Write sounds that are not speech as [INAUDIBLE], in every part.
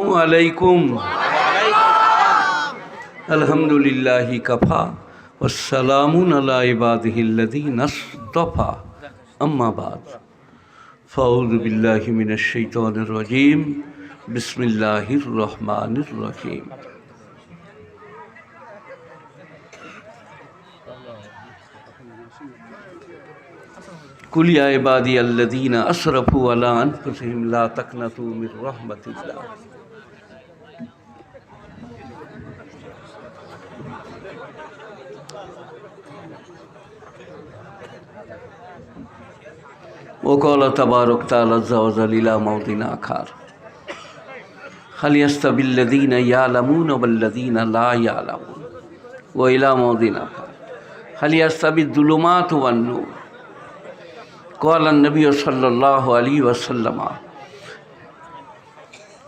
আলাইকুম। আলহামদুলিল্লাহি কাফা ওয়াসসালামুন আলা ইবাদিহিল্লাযীনা আসতাফা আম্মা বাদ। ফাউযু বিল্লাহি মিনাশ শাইতানির রাজীম। বিসমিল্লাহির রহমানির রহিম। তাকনাতু মির রাহমাতিল্লাহ। وقال تبارك تعالى عز وجل إلى موطن آخر. هل يستوي الذين يعلمون والذين لا يعلمون؟ وإلى موطن آخر. هل يستوي الظلمات والنور؟ قال النبي صلى الله عليه وسلم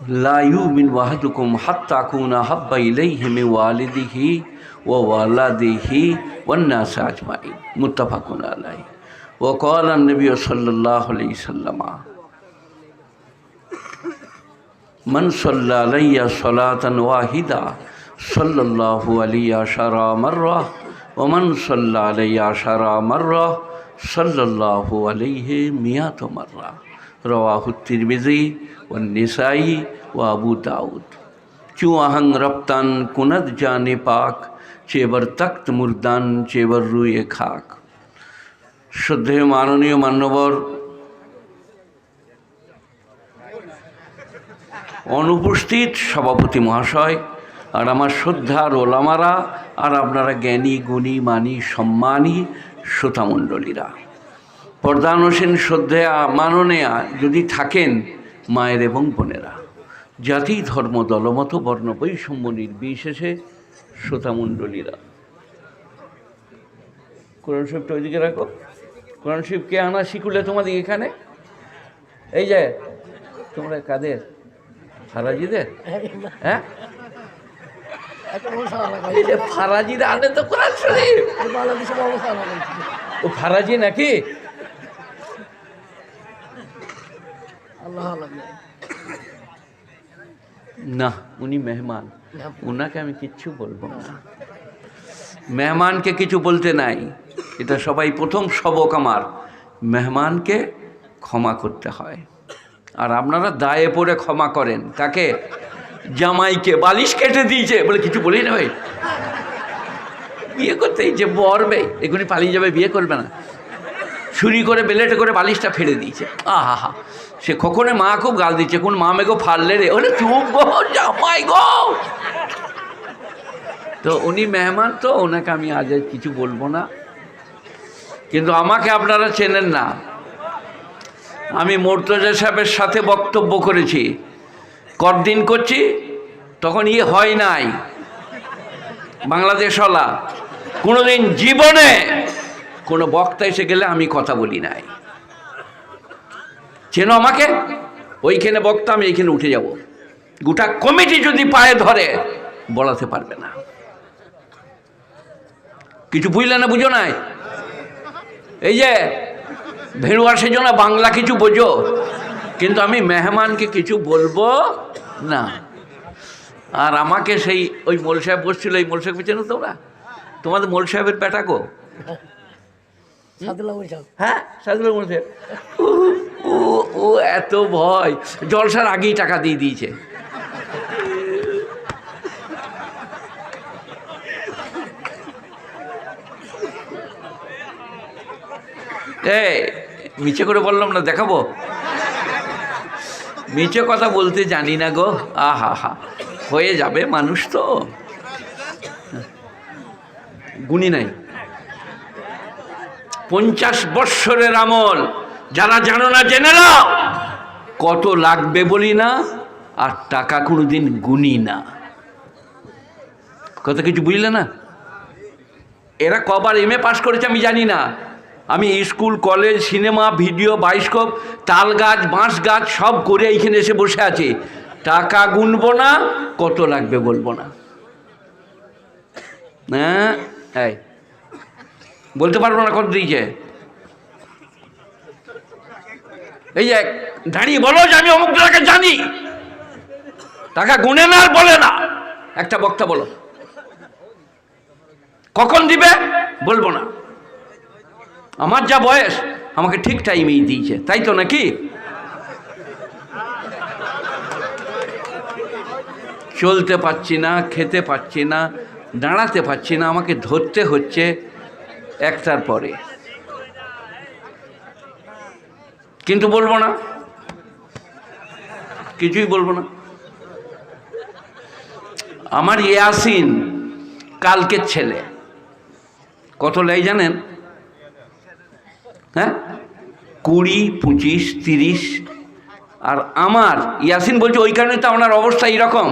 لا يؤمن أحدكم حتى أكون أحب إليه من والده وولده والناس أجمعين. متفق عليه. وقال النبی صلی اللہ علیہ وسلم، من صلی علیہ صلاة واحدہ صلی اللہ علیہ شرہ مرہ ومن صلی علیہ شرہ مرہ صلی اللہ علیہ میات مرہ رواہ الترمذی والنسائی وابو دعوت داود. کیوں آہنگ ربطان کند جان پاک چیور تکت مردان چیور روئے خاک؟ শ্রদ্ধেয় মাননীয় মান্যবর অনুপস্থিত সভাপতি মহাশয় আর আমার শ্রদ্ধার ওলামারা আর আপনারা জ্ঞানী, গুণী, মানি, সম্মানী শ্রোতামণ্ডলীরা প্রধান হোসেন শ্রদ্ধেয়া মাননীয়া যদি থাকেন মায়ের এবং বোনেরা, জাতি, ধর্ম, দলমত, বর্ণ, বৈষম্য নির্বিশেষে শ্রোতামণ্ডলীরা কোরআন শরীফটা ওইদিকে রাখো। কোরআন শরীফ কে আনা শিখুলে তোমাদের এখানে? এই যে তোমরা কাদের? ফারাজিদের? হ্যাঁ? এই যে ফারাজির আনে তো কোরআন শরীফ। ও ফারাজি নাকি? না উনি মেহমান। ওনাকে আমি কিচ্ছু বলব না। মেহমানকে কিছু বলতে নাই। এটা সবাই প্রথম সবক আমার। মেহমানকে ক্ষমা করতে হয়। আর আপনারা দায়ে পড়ে ক্ষমা করেন। কাকে? জামাইকে। বালিশ কেটে দিয়েছে। বলে, কিছু বলি না ভাই? বিয়ে করতে যে বরবে এখনই পালিয়ে যাবে, বিয়ে করবে না। ছুরি করে, বেলেটে করে বালিশটা ফেলে দিয়েছে। আহা হা সে কখনো মা খুব গাল দিচ্ছে। কোন মা মেগো ফাললে রে। ওরে চুপ গো, জামাই গো! তো উনি মেহমান, তো ওনাকে আমি আজ কিছু বলব না। কিন্তু আমাকে আপনারা চেনেন না। আমি মোর্তজা সাহেবের সাথে বক্তব্য করেছি। কদিন করছি? তখন ইয়ে হয় নাই। বাংলাদেশ হলা কোনোদিন জীবনে কোনো বক্তা এসে গেলে আমি কথা বলি নাই। চেনো আমাকে? ওইখানে বক্তা, আমি এইখানে উঠে যাব। গোটা কমিটি যদি পায়ে ধরে, বলাতে পারবে না। কিছু বুঝলে না, বুঝো নাই? এই যে ভেড়ুয়া সেজন্য বাংলা কিছু বোঝো কিন্তু আমি মেহমানকে কিছু বলব না। আর আমাকে সেই ওই মোল সাহেব বসছিল ওই মোল সাহেব চেনো তোমরা? তোমাদের মোল সাহেবের পেটা গো। হ্যাঁ সাদুল্লাহ মোল সাহেব। ও, ও ও এত ভয়। জলসার আগেই টাকা দিয়ে দিয়েছে। মিছে করে বললাম না, দেখাবো? মিছে কথা বলতে জানি না গো। আহা, হা, হয়ে যাবে মানুষ তো। গুণী নাই। পঞ্চাশ বৎসরের আমল, যারা জানো না, জেনে কত লাগবে বলি না, আর টাকা কোনোদিন গুনি না। কত কিছু বুঝলে না? এরা কবার এম এ পাশ করেছে আমি জানি না। আমি school, college, cinema, video, bioscope তাল গাছ বাঁশ গাছ সব করে এইখানে এসে বসে আছে। টাকা গুনবো না, কত লাগবে বলব না। হ্যাঁ বলতে পারব না কত দিয়েছে। এই যে দাঁড়িয়ে বলো যে আমি অমুক জায়গাকে জানি। টাকা গুনে না আর বলে না। একটা বক্তা বলো। কখন দিবে? বলব না। আমার যা বয়স, আমাকে ঠিক টাইমেই দিয়েছে। তাই তো নাকি? চলতে পারছি না, খেতে পাচ্ছি না, দাঁড়াতে পারছি না, আমাকে ধরতে হচ্ছে একটার পরে। কিন্তু বলব না। কিছুই বলব না। আমার ইয়াসিন কালকের ছেলে। কত লাই জানেন? হ্যাঁ? কুড়ি, পঁচিশ, তিরিশ। আর আমার, ইয়াসিন বলছে, ওই কারণে তো আপনার অবস্থা এইরকম।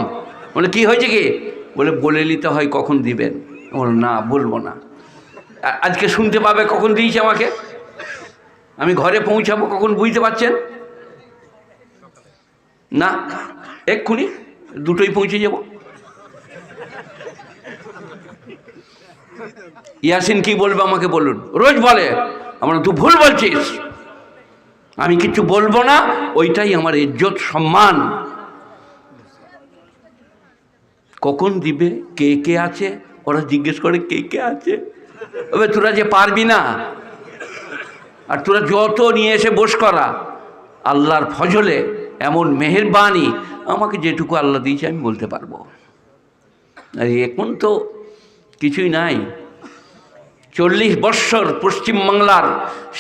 বলে, কি হয়েছে কি? বলে বলে নিতে হয় কখন দিবেন? বল না, বলব না। আজকে শুনতে পাবে কখন দিয়েছে আমাকে। আমি ঘরে পৌঁছাবো কখন, বুঝতে পারছেন? না, এক্ষুনি দুটোই পৌঁছে যাব। ইয়াসিন কি বলবে আমাকে বলুন। রোজ বলে। আমরা তুই ভুল বলছিস। আমি কিছু বলব না, ওইটাই আমার ইজ্জত, সম্মান। কখন দিবে? কে কে আছে? ওরা জিজ্ঞেস করে কে কে আছে। তবে তোরা যে পারবি না। আর তোরা যত নিয়ে এসে বস করা, আল্লাহর ফজলে এমন মেহেরবানি, আমাকে যেটুকু আল্লাহ দিয়েছে আমি বলতে পারব। আর এখন তো কিছুই নাই। চল্লিশ বৎসর পশ্চিমবাংলার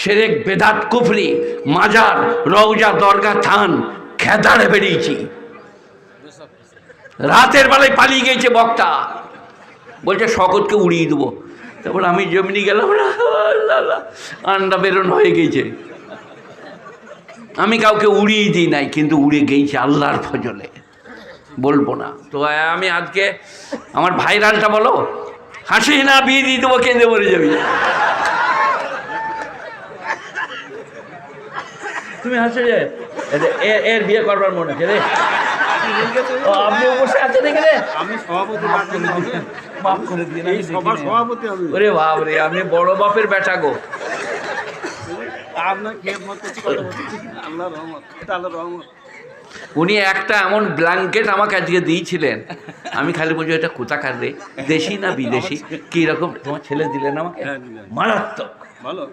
সেরেক বেদাত কুফরি, মাজার রৌজা দরগা, থান, খেদাড়ে বেরিয়েছি। রাতের বেলায় পালিয়ে গেছে বক্তা। বলছে, শকতকে উড়িয়ে দেবো। তারপর আমি জমিনি গেলাম আন্ডা বেরোন হয়ে গেছে আমি কাউকে উড়িয়ে দিই নাই, কিন্তু উড়ে গেছে আল্লাহর ফজলে। বলব না। তো আমি আজকে, আমার ভাইরালটা বলো হাসি না বিয়ে দিয়ে দেবো কেঁদে মরে যাবি। তুমি হাসে এ- এর বিয়ে করবার মনে আছে রে। আপনি বসে আছেন এখানে? আমি সভাপতি মাফ করে দিন। মাফ করে দিয়ে এই সভাপতি আমি। ওরে বাপ রে আপনি বড় বাপের বেটা গো। আপনার খেয়ে মত করছি কথা বলছি আল্লাহ রহমত। আল্লাহ রহমত। উনি একটা এমন ব্ল্যাঙ্কেট আমাকে আজকে দিয়েছিলেন। আমি খালি বলছি এটা কোথাকার রে? দেশি না বিদেশি? কি রকম? তোমার ছেলে দিলেন আমাকে? হ্যাঁ, মারাত্মক। ভালো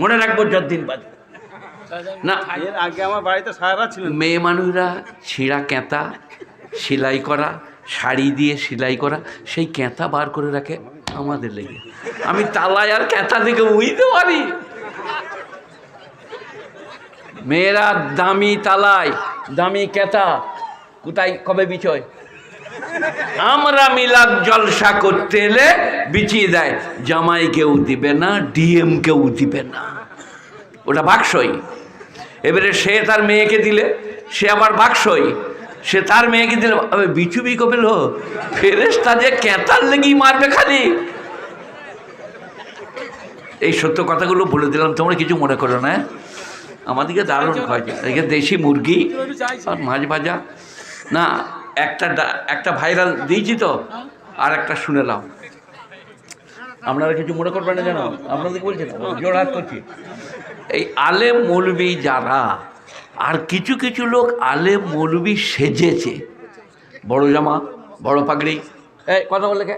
মনে রাখব যতদিন বাদ। না। আগে আমার বাড়িতে সারা ছিলেন। মেয়ে মানুষরা ছিঁড়া ক্যাঁতা সেলাই করা শাড়ি দিয়ে সেলাই করা সেই ক্যাঁতা বার করে রাখে আমাদের লেগে। আমি তালায় আর ক্যাঁতা থেকে উইতে পারি। মেয়েরা দামি তালায়। দামি ক্যাঁতা কোথায়, কবে বিচয়? আমরা মিলাদ জলসা করতে এলে বিচিয়ে দেয়। জামাই কেউ দিবে না ডিএম কেউ দিবে না। ওটা বাক্সই। এবারে সে তার মেয়েকে দিলে, সে আবার বাক্সই। সে তার মেয়েকে দিলে, আবে বিচু বিকো পেল ফেরেস্তা যে ক্যাঁতার লেগেই মারবে খালি। এই সত্য কথাগুলো বলে দিলাম, তোমরা কিছু মনে করো না হ্যাঁ? আমাদেরকে দারুণ খাওয়াচ্ছে এদিকে দেশি মুরগি আর মাছ ভাজা। না, একটা একটা ভাইরাল দিয়েছি তো, আর একটা শুনে নাও আপনারা কিছু মনে করবেন না জানো? আপনাদের বলছি না জোড়হাত করছি। এই আলেম মৌলবি যারা, আর কিছু কিছু লোক আলেম মৌলবি সেজেছে। বড় জামা, বড় পাগড়ি। এই, কথা বলে কে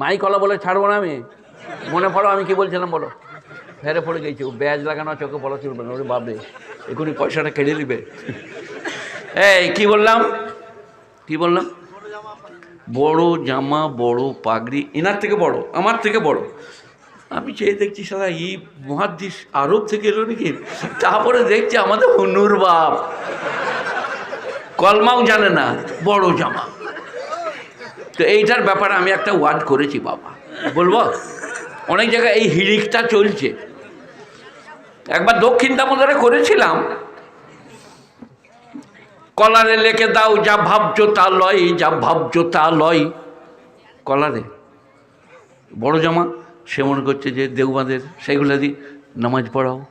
মাই কলা বলে ছাড়বো না আমি? মনে পড়ো আমি কি বলছিলাম বলো? ফেরে পড়ে গেছি, ও ব্যাজ লাগানো, চোখে বলা চলবে না ওরে বাবরে এখনই পয়সাটা কেড়ে নিবে। এই, কি বললাম? কি বললাম? বড় জামা, বড় পাগড়ি, এনার থেকে বড়, আমার থেকে বড়। আমি চেয়ে দেখছি সারা এই মহাদেশ আরব থেকে এলো নাকি? তারপরে দেখছি আমাদের হনুর বাপ। কলমাও জানে না, বড় জামা। তো এইটার ব্যাপারে আমি একটা ওয়ার্ড করেছি, বাবা। বলব? অনেক জায়গায় এই হিড়িকটা চলছে। একবার দক্ষিণ দামোদরে করেছিলাম। কলারে লেখে দাও, যা ভাবছ তা লয়, যা ভাবছ তা লয়। কলারে। বড় জামা, সে মনে করছে যে দেওবাদের সেগুলো দিই নামাজ পড়াও।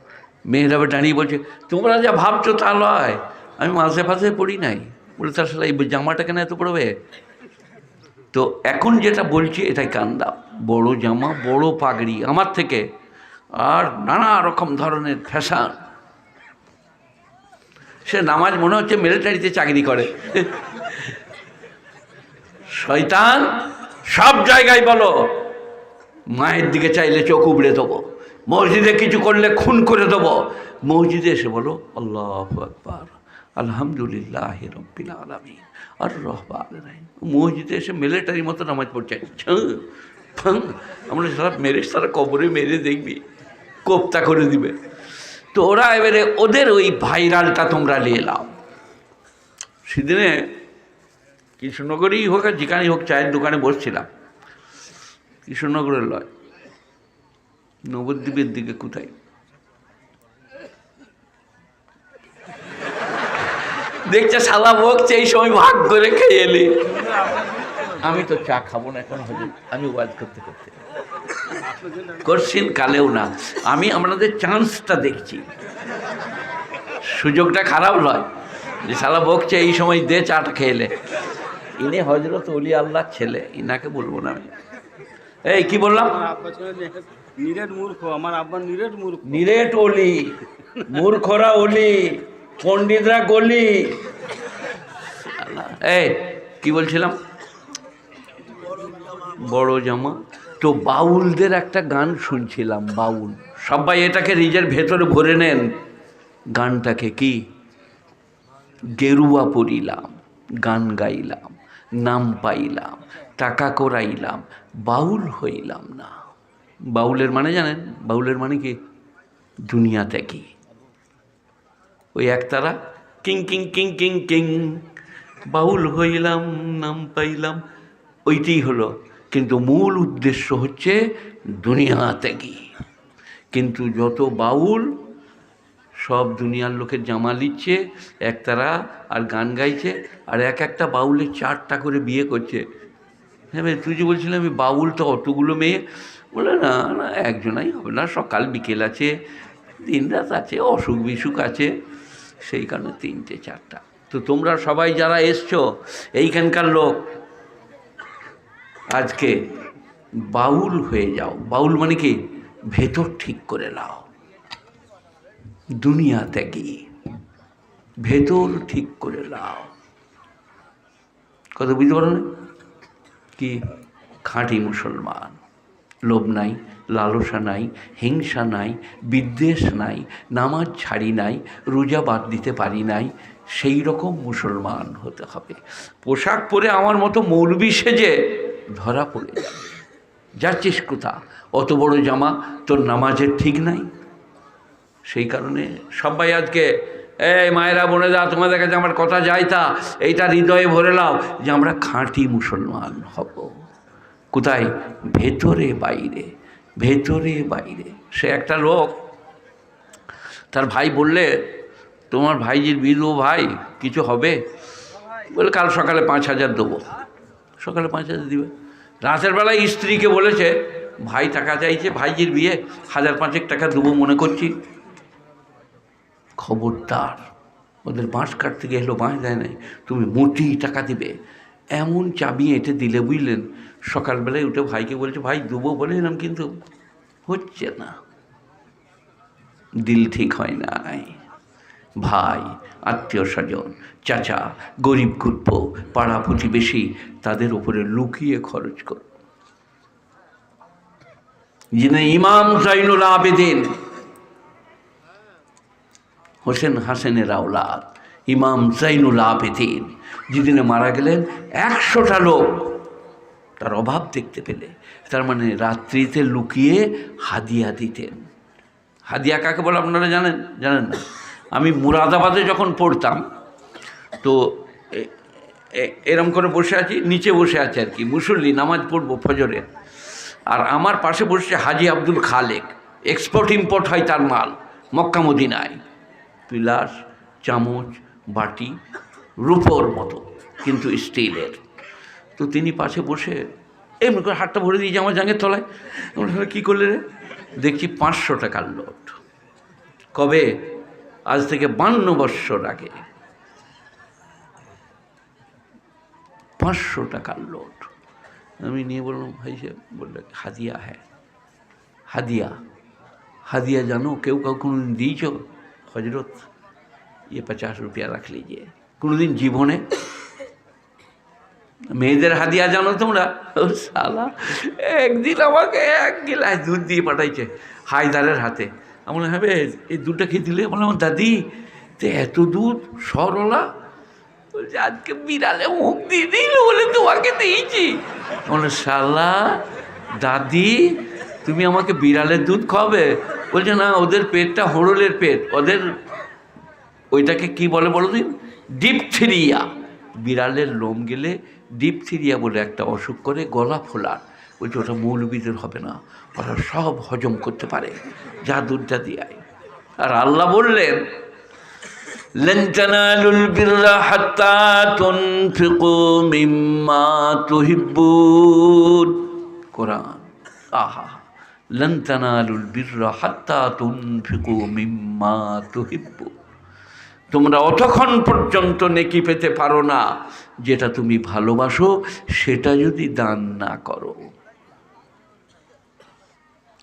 মেয়েরা দাঁড়িয়ে বলছে, তোমরা যা ভাবছ তা লয়। আমি মাঝে ফাঁসে পড়ি নাই। বলে, তার সাথে এই জামাটা কেন এত পড়বে? তো এখন যেটা বলছি, এটাই কান্দা বড় জামা, বড় পাগড়ি, আমার থেকে আর নানা রকম ধরনের ফ্যাশন। সে নামাজ মনে হচ্ছে মিলিটারিতে চাকরি করে। শয়তান, সব জায়গায় বলো, মায়ের দিকে চাইলে চোখ উবড়ে দেবো, মসজিদে কিছু করলে খুন করে দেবো। মসজিদে এসে বলো, আল্লাহ আকবার, আলহামদুলিল্লাহ আলমিন আর রহমান মসজিদে এসে মিলিটারি মতো নামাজ পড়ছে। আমরা সারা মেরে সারা কবরে মেরে দেখবি। কোপ্তা করে দিবে। তো ওরা এবারে ওদের ওই ভাইরালটা তোমরা নিয়ে নাও। সেদিনে কৃষ্ণনগরেই হোক আর যেখানেই হোক চায়ের দোকানে বসছিলাম। কৃষ্ণনগরের লয়। নবদ্বীপের দিকে কোথায়? দেখছে সাদা বকছে এই সময় ভাগ করে খেয়ে এলি আমি তো চা খাব না এখন, হজুর। আমি ওয়াজ করতে করতে। করছেন কালেও না। আমি আপনাদের চান্সটা দেখছি। সুযোগটা খারাপ নয়। যে সালা বকছে এই সময় দে চাটা খেলে ইনি হজরত অলি আল্লাহ ছেলে ইনাকে বলব না আমি। এই কি বললাম? নিরেট- নিরেট মূর্খ আমার আব্বা নিরেট মূর্খ। নিরেট অলি মূর্খরা অলি পণ্ডিতরা গলি। এই কি বলছিলাম? বড় জামা। তো বাউলদের একটা গান শুনছিলাম, বাউল। সবাই এটাকে নিজের ভেতরে ভরে নেন। গানটাকে কি? গেরুয়া পড়িলাম গান গাইলাম, নাম পাইলাম, টাকা করাইলাম, বাউল হইলাম না। বাউলের মানে জানেন? বাউলের মানে কি? দুনিয়াতে কি? ওই একতারা king king king king king. বাউল হইলাম, নাম পাইলাম ওইটাই হলো কিন্তু মূল উদ্দেশ্য হচ্ছে দুনিয়াতে কি কিন্তু যত বাউল সব দুনিয়ার লোকের জামা লিচ্ছে একতারা আর গান গাইছে আর এক একটা বাউলে চারটা করে বিয়ে করছে। হ্যাঁ ভাই, তুই যে বলছিলি আমি বাউল তো অতগুলো মেয়ে বলে না না একজনাই হবে না সকাল বিকেল আছে দিন রাত আছে অসুখ বিসুখ আছে সেই কারণে তিনটে চারটা। তো তোমরা সবাই যারা এসছো এইখানকার লোক আজকে বাউল হয়ে যাও। বাউল মানে কি? ভেতর ঠিক করে নাও। দুনিয়াতে কি? ভেতর ঠিক করে নাও। কত বুঝতে পারো না? কি? খাঁটি মুসলমান। লোভ নাই, লালসা নাই, হিংসা নাই, বিদ্বেষ নাই, নামাজ ছাড়ি নাই, রোজা বাদ দিতে পারি নাই, সেই রকম মুসলমান হতে হবে। পোশাক পরে আমার মতো মৌলবি সেজে ধরা পড়ে। যাচ্ছিস কোথা অত বড় জামা তোর নামাজের ঠিক নাই। সেই কারণে সবাই আজকে এই মায়েরা, বোনেরা, তোমাদের কাছে আমার কথা যাই তা এইটা হৃদয়ে ভরে নাও যে আমরা খাঁটি মুসলমান হব। কোথায়? ভেতরে, বাইরে ভেতরে, বাইরে। সে একটা লোক, তার ভাই বললে, তোমার ভাইজির বিধু ভাই, কিছু হবে? বলে, কাল সকালে পাঁচ হাজার দেবো। সকালে পাঁচ হাজার দিবে। রাতের বেলায় স্ত্রীকে বলেছে, ভাই টাকা চাইছে, ভাইজির বিয়ে, হাজার পাঁচেক টাকা দেবো মনে করছি। খবরদার, ওদের বাঁশ কাটতে গেলো বাঁশ দেয় নাই। তুমি মোটি টাকা দিবে। এমন চাবি এঁটে দিলে বুঝলেন, সকালবেলায় উঠে ভাইকে বলছে, ভাই, দেবো বলেছিলাম কিন্তু হচ্ছে না। দিল ঠিক হয় নাই। ভাই, আত্মীয় স্বজন, চাচা, গরিব গুপ্প পাড়া প্রতিবেশী, তাদের উপরে লুকিয়ে খরচ করো। যিনি ইমাম জাইনুল আবেদিন, হোসেন হাসেনের আওলাদ, ইমাম জাইনুল আবেদিন, যেদিনে মারা গেলেন, একশোটা লোক তার অভাব দেখতে পেলে। তার মানে রাত্রিতে লুকিয়ে হাদিয়া দিতেন। হাদিয়া কাকে বলে আপনারা জানেন? জানেন না? আমি মুরাদাবাদে যখন পড়তাম, তো এরম করে বসে আছি, নিচে বসে আছে আর কি, মুসল্লি নামাজ পড়ব ফজরে। আর আমার পাশে বসছে হাজি আব্দুল খালেক এক্সপোর্ট ইম্পোর্ট হয় তার মাল, মক্কা মদিনায়। পিলাস, চামচ, বাটি, রূপোর মতো, কিন্তু স্টিলের। তো তিনি পাশে বসে এমনি করে হাতটা ভরে দিয়েছে আমার জাঙের তলায়। কী করলে রে? দেখছি পাঁচশো টাকার নোট। কবে? আজ থেকে বান্ন বৎসর আগে পাঁচশো টাকার লোট। আমি নিয়ে বললাম, ভাই সে বললেন হাদিয়া হ্যাঁ হাদিয়া হাদিয়া জানো, কেউ কাউ কোনো দিন দিয়েছ? হজরত ইয়ে পঁচাশ রুপিয়া রাখ লিজিয়ে। কোনো দিন জীবনে? মেয়েদের হাদিয়া জানো তোমরা? সালা একদিন আমাকে এক গিলাস দুধ দিয়ে পাঠাইছে হায়দারের হাতে। আমার হবে এই দুধটা খেয়ে দিলে? বললাম, দাদি, তো এত দুধ, সরলা? বলছে, আজকে বিড়ালে মুখ দিয়ে দিল বলে তোমাকে দিয়েছি। বলে শালা, দাদি, তুমি আমাকে বিড়ালের দুধ খাবে বলছে, না, ওদের পেটটা হরলের পেট। ওদের, ওইটাকে কি বলে বলো দিন ডিপথিরিয়া। বিড়ালের লোম গেলে ডিপথিরিয়া বলে একটা অসুখ করে, গলা ফোলার। বলছে, ওটা মৌলবীদের হবে না। ওরা সব হজম করতে পারে, জাদুর দিয়ে আর আল্লাহ বললেন আহা বিররা মিম্মা তোমরা অতক্ষণ পর্যন্ত নেকি পেতে পারো না, যেটা তুমি ভালোবাসো, সেটা যদি দান না করো।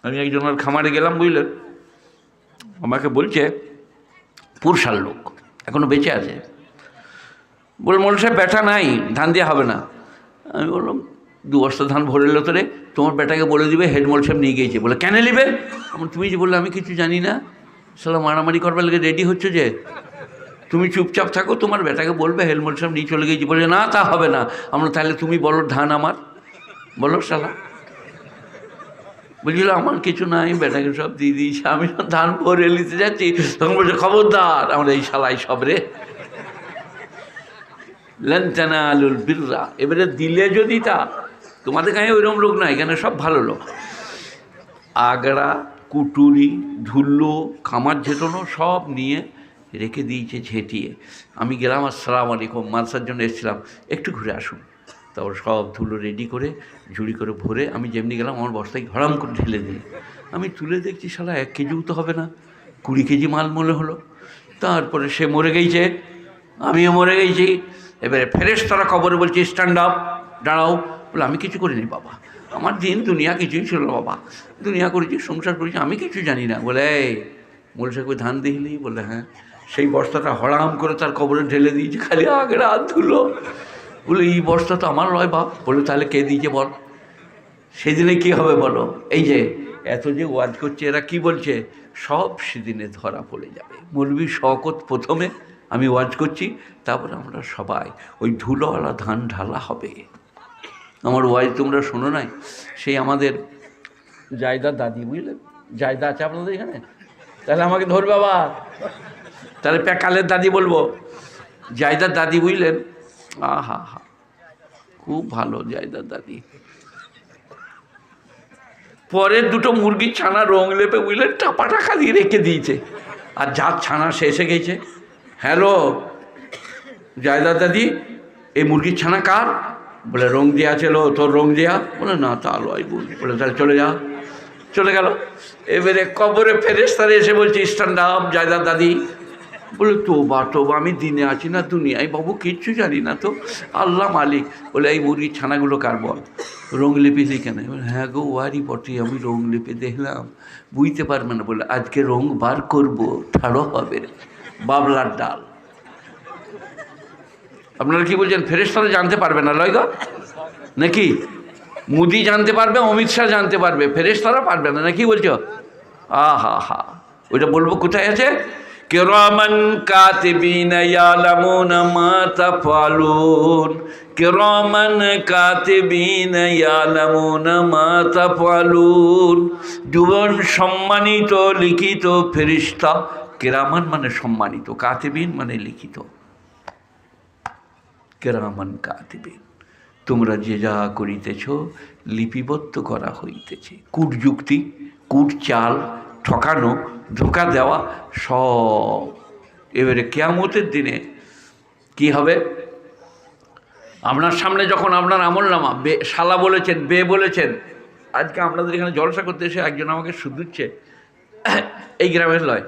আমি একজন একজনের খামারে গেলাম বুঝলেন আমাকে বলছে, পুরসার লোক, এখনও বেঁচে আছে। বলল মোল সাহেব ব্যাটা নাই, ধান দেওয়া হবে না। আমি বললাম, দু বস্তা ধান ভরে এলো তোরে তোমার বেটাকে বলে দিবে হেডমোল সাহেব নিয়ে গিয়েছে। বলে, কেন নিবে? আমার তুমি যে বললে, আমি কিছু জানি না। সালা মারামারি করবার লেগে রেডি হচ্ছে যে। তুমি চুপচাপ থাকো, তোমার বেটাকে বলবে হেলমেট সাহেব নিয়ে চলে গিয়েছি। বলে, না, তা হবে না। আমরা তাহলে তুমি বলো ধান আমার। বলো, শালা। বুঝলো, আমার কিছু নাই, বেটাকে সব দিয়ে দিয়েছে, আমি ধান ভরে নিতে যাচ্ছি। তখন বলছে, খবরদার, আমরা এই শালাই সব রে। লেনটানা আলুল বিররা, এবারে দিলে যদি তা, তোমাদের গায়ে ওইরকম লোক না এখানে সব ভালো লোক। আগড়া, কুটুরি, ধুল্লো, খামার ঝেটানো সব নিয়ে রেখে দিয়েছে ঝেঁটিয়ে। আমি গেলাম, আসসালাম আলাইকুম। মালসার জন্য এসেছিলাম। একটু ঘুরে আসুন। তারপর সব ধুলো রেডি করে, ঝুড়ি করে ভরে আমি যেমনি গেলাম, আমার বস্তায় ঘরাম করে ঢেলে দিই আমি তুলে দেখছি, শালা, এক কেজিও তো হবে না, কুড়ি কেজি মাল মনে হলো। তারপরে সে মরে গেছে, আমিও মরে গেছি। এবারে ফেরেস তারা কবরে বলছে স্ট্যান্ড আপ দাঁড়াও। বলে, আমি কিছু করিনি বাবা, আমার দিন দুনিয়া কিছুই ছিল বাবা। দুনিয়া করেছি, সংসার করেছি, আমি কিছু জানি না। বলে, এই বলছে কই ধান দিলি বলে হ্যাঁ। সেই বস্তাটা হড়াম করে তার কবরে ঢেলে দিয়েছে, খালি আগে হাত ধুলো। বলে, এই বস্তা তো আমার নয় বাপ। বলে, তাহলে কে দিয়েছে বল? সেদিনে কি হবে বলো? এই যে, এত যে ওয়াজ করছে, এরা কি বলছে? সব সেদিনে ধরা পড়ে যাবে। মৌলবী শকত প্রথমে, আমি ওয়াজ করছি, তারপর আমরা সবাই ওই ধুলোওয়ালা ধান ঢালা হবে। আমার ওয়াজ তোমরা শোনো নাই? সেই আমাদের জায়দা দাদি বুঝলেন জায়দা আছে আপনাদের এখানে? তাহলে আমাকে ধরবে আবার। তাহলে প্যাকালের দাদি বলব। জায়দার দাদি বুঝলেন? আহা হা। খুব ভালো জায়দার দাদি। পরে দুটো মুরগির ছানা রং লেপে বুঝলেন টাপা টাকা দিয়ে রেখে দিয়েছে। আর যার ছানা এসে গেছে। হ্যালো জায়দার দাদি, এই মুরগির ছানা কার? বলে, রং দেওয়া ছিল, তোর রং দেওয়া বলে, না, তা লয় বুঝি বলে, তাহলে চলে যা। চলে গেল। এবারে কবরে ফেরেস্তারে এসে বলছে স্ট্যান্ড আপ জায়দার দাদি। বলে তো বা তো বা আমি দিনে আছি না, দুনিয়ায়। বাবু, কিচ্ছু জানি না তো। আল্লাহ মালিক বলে, এই মুরগির ছানাগুলো কার বল? রং লিপি দিই কেন? হ্যাঁ গো, ওয়ারি বটে, আমি রং লিপি দেখলাম। বুঝতে পারবে না। বলে, আজকে রং বার করব, ঠাড়ো হবে বাবলার ডাল। আপনারা কি বলছেন ফেরেস্তারা জানতে পারবে না, লয় নাকি? মোদি জানতে পারবে, অমিত শাহ জানতে পারবে ফেরেস্তারা পারবে না, নাকি বলছো? আহা, হা। ওইটা বলব কোথায় আছে? কিরামান কাতিবিন ইয়ালামুন মা তাফালুন কিরামান কাতিবিন ইয়ালামুন মা তাফালুন দুজন সম্মানিত লিখিত ফেরিস্তা, কেরামান মানে সম্মানিত, কাতিবিন মানে লিখিত। কেরামান কাতিবিন, তোমরা যে যা করিতেছ, লিপিবদ্ধ করা হইতেছে। কূট যুক্তি কূট চাল ঠকানো, ধোকা দেওয়া সব। এবারে কেয়ামতের দিনে কি হবে? আপনার সামনে যখন আপনার আমল নামা বে, শালা বলেছেন, বে বলেছেন, আজকে আপনাদের এখানে জলসা করতে এসে একজন আমাকে শুধুচ্ছে, [COUGHS] এই গ্রামের লয়।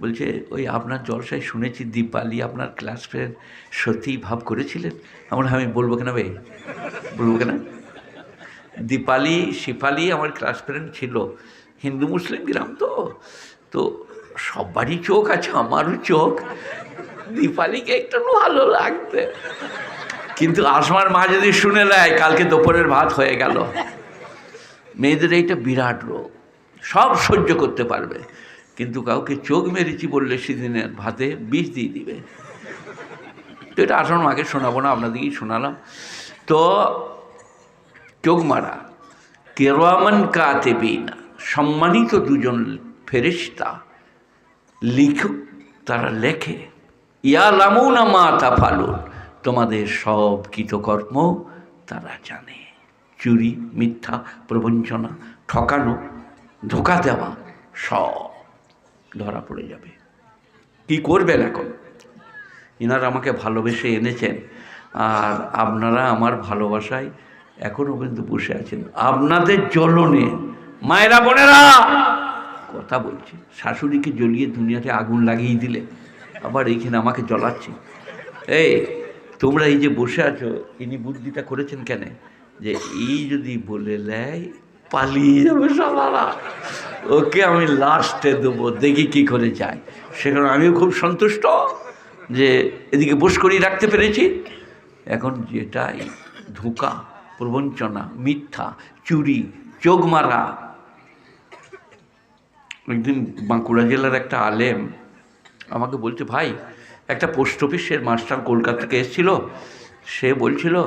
বলছে, ওই আপনার জলসায় শুনেছি, দীপালি আপনার ক্লাস ফ্রেন্ড সত্যিই ভাব করেছিলেন? আমার আমি বলব কেনা ভাই? বলব কেনা? দীপালি শিফালি আমার ক্লাস ফ্রেন্ড ছিল। হিন্দু মুসলিম গ্রাম তো তো সবারই চোখ আছে, আমারও চোখ। দীপালিকে একটু ভালো লাগবে। কিন্তু আসমার মা যদি শুনে নেয়, কালকে দুপুরের ভাত হয়ে গেল। মেয়েদের এইটা বিরাট রোগ। সব সহ্য করতে পারবে। কিন্তু কাউকে চোখ মেরেছি বললে সেদিনের ভাতে বিষ দিয়ে দিবে। তো এটা আসল মাকে শোনাবো না, আপনাদেরকেই শোনালাম। তো চোখ মারা। কেরামান কাতেবিনা সম্মানিত দুজন ফেরিস্তা লিখুক তারা লেখে, ইয়া লামুনা মা তা ফালুন তোমাদের সব কৃতকর্ম তারা জানে। চুরি, মিথ্যা, প্রবঞ্চনা, ঠকানো, ধোকা দেওয়া সব ধরা পড়ে যাবে। কি করবেন এখন? ইনারা আমাকে ভালোবেসে এনেছেন, আর আপনারা আমার ভালোবাসায় এখনও কিন্তু বসে আছেন। আপনাদের জ্বলনে মায়েরা, বোনেরা! কথা বলছে। শাশুড়িকে জ্বলিয়ে দুনিয়াতে আগুন লাগিয়ে দিলে। আবার এইখানে আমাকে জ্বলাচ্ছে। এই, তোমরা এই যে বসে আছো, ইনি বুদ্ধিটা করেছেন কেন? যে এই যদি বলে নেয়, পালিয়ে যাবে সবারা। ওকে আমি লাস্টে দেবো, দেখি কি করে যায়। সেখানে আমিও খুব সন্তুষ্ট যে এদিকে বস করিয়ে রাখতে পেরেছি। এখন যেটাই ধোঁকা, প্রবঞ্চনা, মিথ্যা, চুরি, চোখ মারা একদিন বাঁকুড়া জেলার একটা আলেম আমাকে বলছে, ভাই, একটা পোস্ট অফিসের মাস্টার কলকাতা থেকে এসেছিল। সে বলছিল,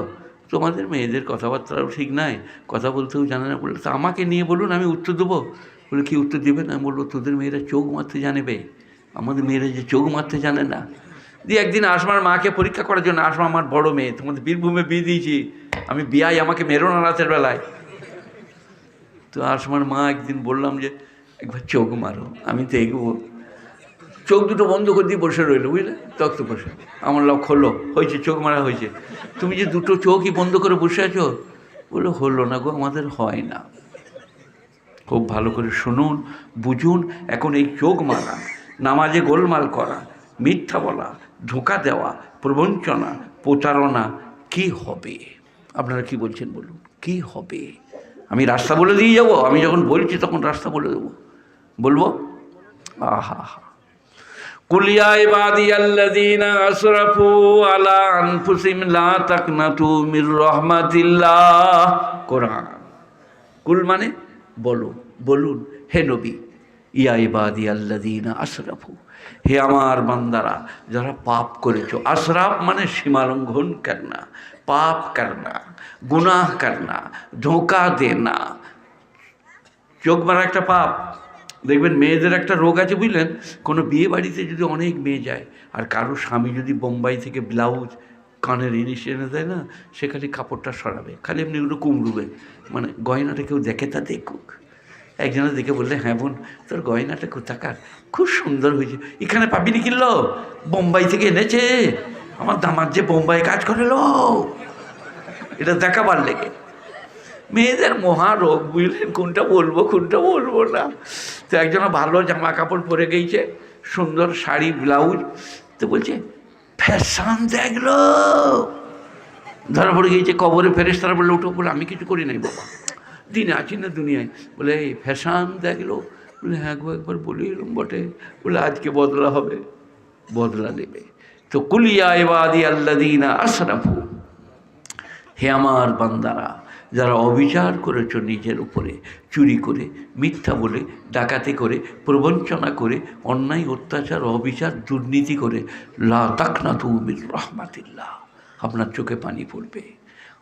তোমাদের মেয়েদের কথাবার্তাও ঠিক নাই, কথা বলতেও জানে না। বলল, তা আমাকে নিয়ে বলুন, আমি উত্তর দেবো। বলে, কী উত্তর দেবে না? বলল, তোদের মেয়েরা চোখ মারতে জানবে আমাদের মেয়েরা যে চোখ মারতে জানে না। দিয়ে একদিন আসমার মাকে পরীক্ষা করার জন্য, আসমা আমার বড় মেয়ে, তোমাদের বীরভূমে বিয়ে দিয়েছি। আমি বিয়াই আমাকে মেরো না রাতের বেলায়। তো আসমার মা একদিন বললাম যে একবার চোখ মারো, আমি তো এগোবো। চোখ দুটো বন্ধ করে দিয়ে বসে রইল, বুঝলে? তক্ত বসে। আমার লক্ষ্য হলো, হয়েছে, চোখ মারা হয়েছে। তুমি যে দুটো চোখই বন্ধ করে বসে আছো, বলে হলো না গো, আমাদের হয় না। খুব ভালো করে শুনুন, বুঝুন, এখন এই চোখ মারা, নামাজে গোলমাল করা, মিথ্যা বলা, ধোঁকা দেওয়া, প্রবঞ্চনা, প্রতারণা, কি হবে? আপনারা কি বলছেন বলুন, কি হবে? আমি রাস্তা বলে দিয়ে যাব, আমি যখন বলছি তখন রাস্তা বলে দেবো। বলব? আহা হা কুলিয়া ইবাদি আল্লাযীনা আসরাফু আলা আনফুসিহিম লা তাকনাতু মির রাহমাতিল্লাহ। কোরআন। কুল মানে বলো বলুন, হে নবী, ইয়া ইবাদি আসরাফু হে আমার বান্দারা, যারা পাপ করেছ। আসরাফ মানে সীমালঙ্ঘন করনা, পাপ করনা, গুনাহ করনা, ধোঁকা দেনা। চোখ মারা একটা পাপ। দেখবেন মেয়েদের একটা রোগ আছে, বুঝলেন? কোনো বিয়ে বাড়িতে যদি অনেক মেয়ে যায়, আর কারও স্বামী যদি বোম্বাই থেকে ব্লাউজ, কানের জিনিস এনে দেয় না সে খালি কাপড়টা সরাবে। খালি এমনি ওগুলো কুমড়ুবে। মানে গয়নাটা কেউ দেখে তা দেখুক। একজনে দেখে বললে হ্যাঁ বোন, তোর গয়নাটা কোথাকার? খুব সুন্দর হয়েছে। এখানে পাবিনি কিনলো বোম্বাই থেকে এনেছে। আমার দামার যে বোম্বাই কাজ করে লো। এটা দেখাবার লেগে। মেয়েদের মহারোগ বুঝলেন কোনটা বলব কোনটা বলব না। তো একজন ভালো জামা কাপড় পরে গেছে, সুন্দর শাড়ি, ব্লাউজ। তো বলছে, ফ্যাশন দেখল! ধরা পড়ে গিয়েছে কবরে ফেরেস তারা বলল, উঠো বলে আমি কিছু করি নাই, বাবা। দিনে আছি না দুনিয়ায়? বলে, এই ফ্যাশন দেখল। বলে হ্যাঁ গো, একবার বলি এলাম বটে। বলে, আজকে বদলা হবে, বদলা নেবে। তো কুলিয়া এবাদি আল্লাদিনা আশরাফু হে আমার বান্দারা যারা অবিচার করেছ নিজের উপরে, চুরি করে, মিথ্যা বলে, ডাকাতি করে, প্রবঞ্চনা করে, অন্যায়, অত্যাচার, অবিচার, দুর্নীতি করে, লা তাকনা তুমির আপনার চোখে পানি পড়বে।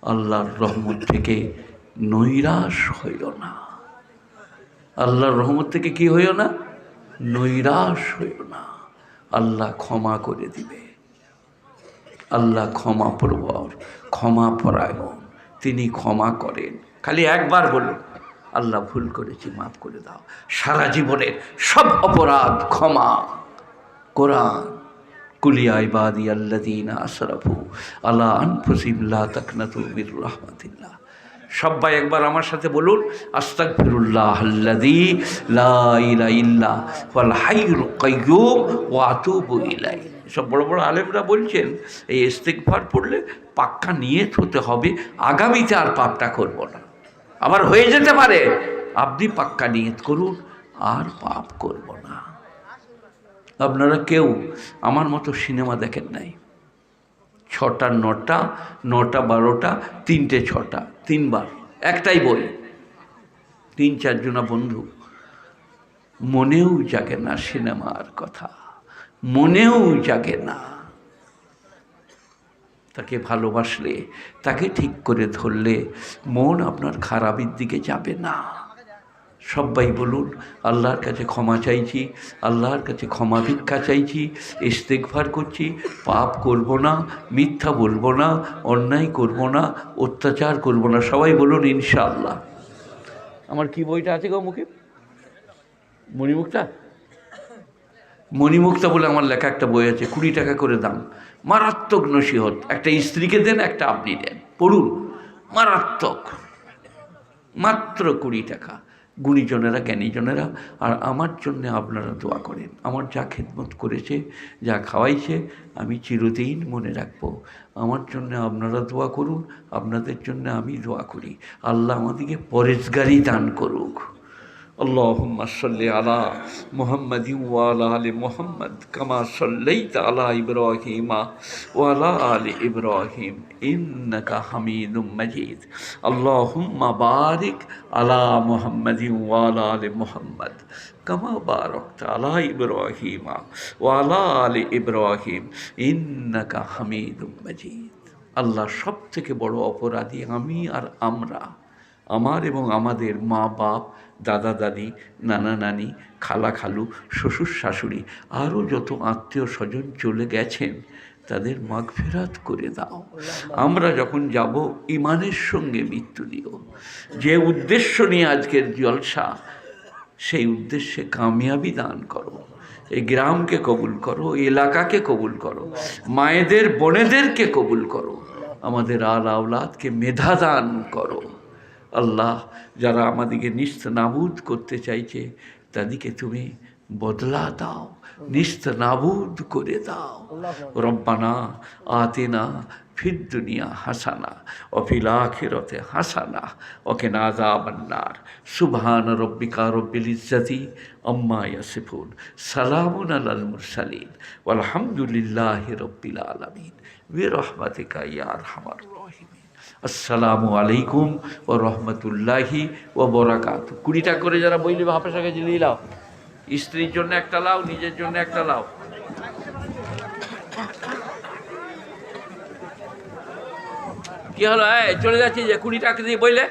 আল্লাহর রহমত থেকে নৈরাশ হইল না। আল্লাহর রহমত থেকে কি হইও না? নৈরাশ হইও না। আল্লাহ ক্ষমা করে দিবে। আল্লাহ ক্ষমা প্রবর ক্ষমা পরায়ণ। তিনি ক্ষমা করেন। খালি একবার বলুন, আল্লাহ ভুল করেছি, মাফ করে দাও। সারা জীবনের সব অপরাধ ক্ষমা। কোরআন কুলিয়া ইবাদি আল্লাদিনা আশরাফু আল্লাহ আনফুসিল্লাহ তকনাতু মির রহমাতিল্লাহ। সবাই একবার আমার সাথে বলুন আস্তাক ফিরুল্লাহ ইলাই সব বড় বড় আলেমরা বলছেন, এই ইস্তেকভার পড়লে পাক্কা নিয়ত হতে হবে, আগামীতে আর পাপটা করব না। আবার হয়ে যেতে পারে, আপনি পাক্কা নিয়ত করুন, আর পাপ করব না। আপনারা কেউ আমার মতো সিনেমা দেখেন নাই? ছটা, নটা নটা, বারোটা, তিনটে, ছটা। তিনবার, একটাই বই। তিন চারজনা বন্ধু। মনেও জাগে না সিনেমার কথা। মনেও জাগে না। তাকে ভালোবাসলে, তাকে ঠিক করে ধরলে মন আপনার খারাপের দিকে যাবে না। সবাই বলুন, আল্লাহর কাছে ক্ষমা চাইছি, আল্লাহর কাছে ক্ষমা ভিক্ষা চাইছি ইস্তেকভার করছি, পাপ করব না, মিথ্যা বলব না, অন্যায় করব না, অত্যাচার করব না, সবাই বলুন ইনশাআল্লাহ। আমার কি বইটা আছে গো মুখে? মণিমুক্তা? মণিমুক্তা বলে আমার লেখা একটা বই আছে, কুড়ি টাকা করে দাম। মারাত্মক নসিহত, একটা স্ত্রীকে দেন, একটা আপনি দেন। পড়ুন, মারাত্মক। মাত্র কুড়ি টাকা। গুণীজনেরা, জ্ঞানীজনেরা, আর আমার জন্যে আপনারা দোয়া করেন। আমার যা খেদমত করেছে, যা খাওয়াইছে, আমি চিরদিন মনে রাখব। আমার জন্য আপনারা দোয়া করুন, আপনাদের জন্য আমি দোয়া করি। আল্লাহ আমাদেরকে পরেজগারি দান করুক। اللهم صل على محمد وعلى ال محمد كما صليت على ابراهيم وعلى ال ابراهيم انك حميد مجيد اللهم بارك على محمد وعلى ال محمد كما باركت على ابراهيم وعلى ال ابراهيم انك حميد مجيد আল্লাহ সব থেকে বড় অপরাধী আমি আর আমরা আমার এবং আমাদের মা বাপ দাদা দাদি নানা নানি খালা খালু শ্বশুর শাশুড়ি আরও যত আত্মীয় স্বজন চলে গেছেন তাদের মাগফেরাত করে দাও। আমরা যখন যাব ইমানের সঙ্গে মৃত্যু দিও। যে উদ্দেশ্য নিয়ে আজকের জলসা সেই উদ্দেশ্যে কামিয়াবি দান করো। এই গ্রামকে কবুল করো এলাকাকে কবুল করো মায়েদের বোনেদেরকে কবুল করো। আমাদের আল আওলাদকে মেধা দান করো। আল্লাহ যারা আমাদেরকে নিস্ত নাবুদ করতে চাইছে তাদেরকে তুমি বদলা দাও নিস্ত নাবুদ করে দাও। রব্বানা আতেনা ফির দুনিয়া হাসানা অফিল আখিরতে হাসানা ওকে নাজা বান্নার সুবহান রব্বিকা রব্বিল ইজ্জতি আম্মা ইয়াসিফুন। সালামুন আলাল মুরসালিন। আলহামদুলিল্লাহি রব্বিল আলামিন। বিরহমাতিকা ইয়া আরহামার আসসালামু আলাইকুম ও রহমতুল্লাহি ও বরাকাত। কুড়িটা করে যারা বইলি হাফেজা কাছে নিয়ে লাও স্ত্রীর জন্য একটা লাও, নিজের জন্য একটা লাও। কি হলো চলে যাচ্ছি যে কুড়ি টাকা দিয়ে বইলে?